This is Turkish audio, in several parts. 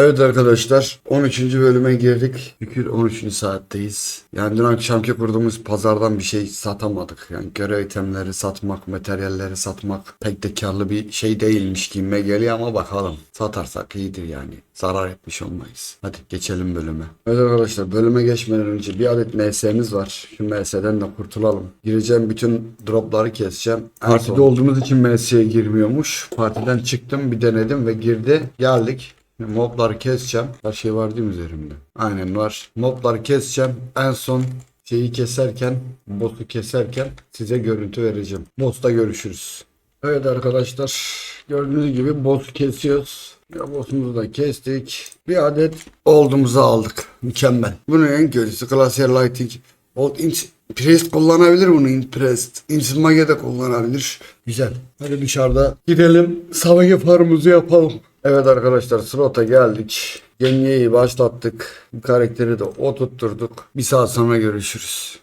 Evet arkadaşlar 13. bölüme girdik. Şükür 13. saatteyiz. Yani dün akşamki kurduğumuz pazardan bir şey satamadık. Yani görev itemleri satmak, materyalleri satmak pek de karlı bir şey değilmiş gibime geliyor ama bakalım. Satarsak iyidir yani. Zarar etmiş olmayız. Hadi geçelim bölüme. Evet arkadaşlar bölüme geçmeden önce bir adet MS'miz var. Şu MS'den de kurtulalım. Gireceğim bütün dropları keseceğim. Partide olduğumuz için MS'ye girmiyormuş. Partiden çıktım bir denedim ve girdi. Geldik. Mobları keseceğim. Her şey var değil mi üzerimde? Aynen var. Mobları keseceğim. En son şeyi keserken, boss'u keserken size görüntü vereceğim. Boss'ta görüşürüz. Evet arkadaşlar. Gördüğünüz gibi boss'u kesiyoruz. Ya boss'umuzu da kestik. Bir adet oldumuzu aldık. Mükemmel. Bunun en kötüsü Glacier Lighting. Old Int Priest kullanabilir bunu Impressed. Mage de kullanabilir. Güzel. Hadi dışarıda gidelim. Savage farmımızı yapalım. Evet arkadaşlar slota geldik. Genyeyi başlattık. Bu karakteri de oturtturduk. Bir saat sonra görüşürüz.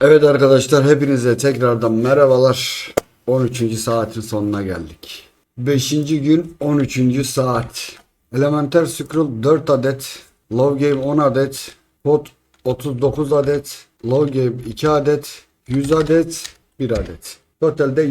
Evet arkadaşlar hepinize tekrardan merhabalar. 13. saatin sonuna geldik. 5. gün 13. saat. Elementer Scroll 4 adet. Love Game 10 adet. Pot 39 adet. Love Game 2 adet. 100 adet. 1 adet. Totalde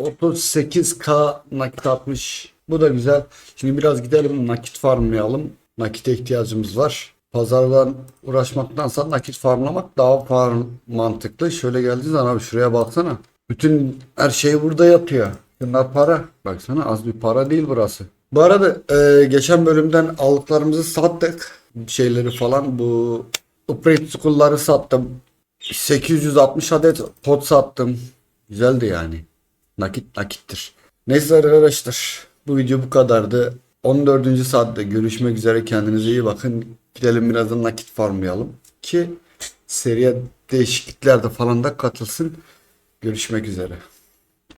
738k nakit atmış. Bu da güzel. Şimdi biraz gidelim nakit farmlayalım. Nakite ihtiyacımız var. Pazardan uğraşmaktansa nakit farmlamak daha far mantıklı. Şöyle geldiği zaman abi şuraya baksana. Bütün her şey burada yatıyor. Bunlar para. Baksana az bir para değil burası. Bu arada e, geçen bölümden aldıklarımızı sattık. Şeyleri falan bu upgrade school'ları sattım. 860 adet pot sattım. Güzeldi yani. Nakit nakittir. Neyse arkadaşlar. Bu video bu kadardı. 14. saatte görüşmek üzere. Kendinize iyi bakın. Gidelim biraz da nakit farmlayalım. Ki seriye değişikliklerde falan da katılsın. Görüşmek üzere.